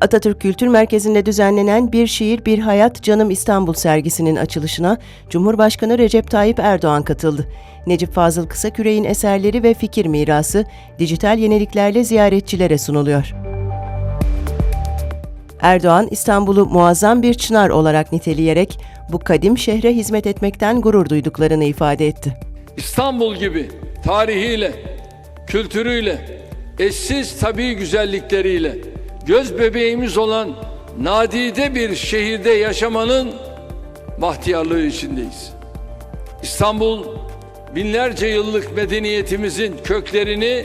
Atatürk Kültür Merkezi'nde düzenlenen Bir Şiir Bir Hayat Canım İstanbul sergisinin açılışına Cumhurbaşkanı Recep Tayyip Erdoğan katıldı. Necip Fazıl Kısaküre'nin eserleri ve fikir mirası dijital yeniliklerle ziyaretçilere sunuluyor. Erdoğan, İstanbul'u muazzam bir çınar olarak niteleyerek bu kadim şehre hizmet etmekten gurur duyduklarını ifade etti. İstanbul gibi tarihiyle, kültürüyle, eşsiz tabii güzellikleriyle göz bebeğimiz olan nadide bir şehirde yaşamanın bahtiyarlığı içindeyiz. İstanbul binlerce yıllık medeniyetimizin köklerini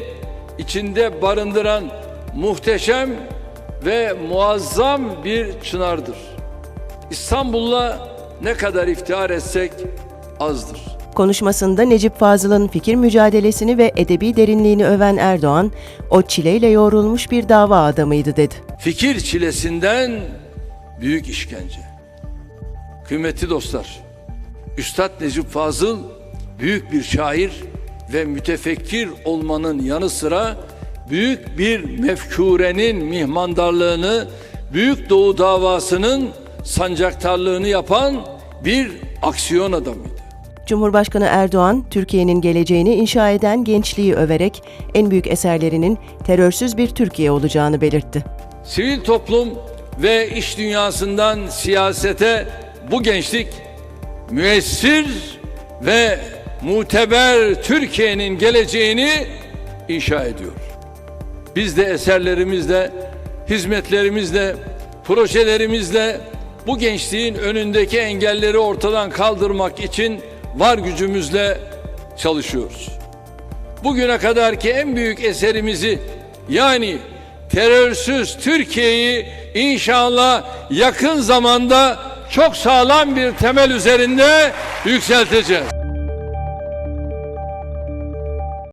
içinde barındıran muhteşem ve muazzam bir çınardır. İstanbul'la ne kadar iftihar etsek azdır. Konuşmasında Necip Fazıl'ın fikir mücadelesini ve edebi derinliğini öven Erdoğan, o çileyle yoğrulmuş bir dava adamıydı dedi. Fikir çilesinden büyük işkence. Kıymetli dostlar, Üstad Necip Fazıl büyük bir şair ve mütefekkir olmanın yanı sıra büyük bir mefkurenin mihmandarlığını, Büyük Doğu davasının sancaktarlığını yapan bir aksiyon adamıydı. Cumhurbaşkanı Erdoğan, Türkiye'nin geleceğini inşa eden gençliği överek en büyük eserlerinin terörsüz bir Türkiye olacağını belirtti. Sivil toplum ve iş dünyasından siyasete bu gençlik müessir ve muteber Türkiye'nin geleceğini inşa ediyor. Biz de eserlerimizle, hizmetlerimizle, projelerimizle bu gençliğin önündeki engelleri ortadan kaldırmak için var gücümüzle çalışıyoruz. Bugüne kadarki en büyük eserimizi yani terörsüz Türkiye'yi inşallah yakın zamanda çok sağlam bir temel üzerinde yükselteceğiz.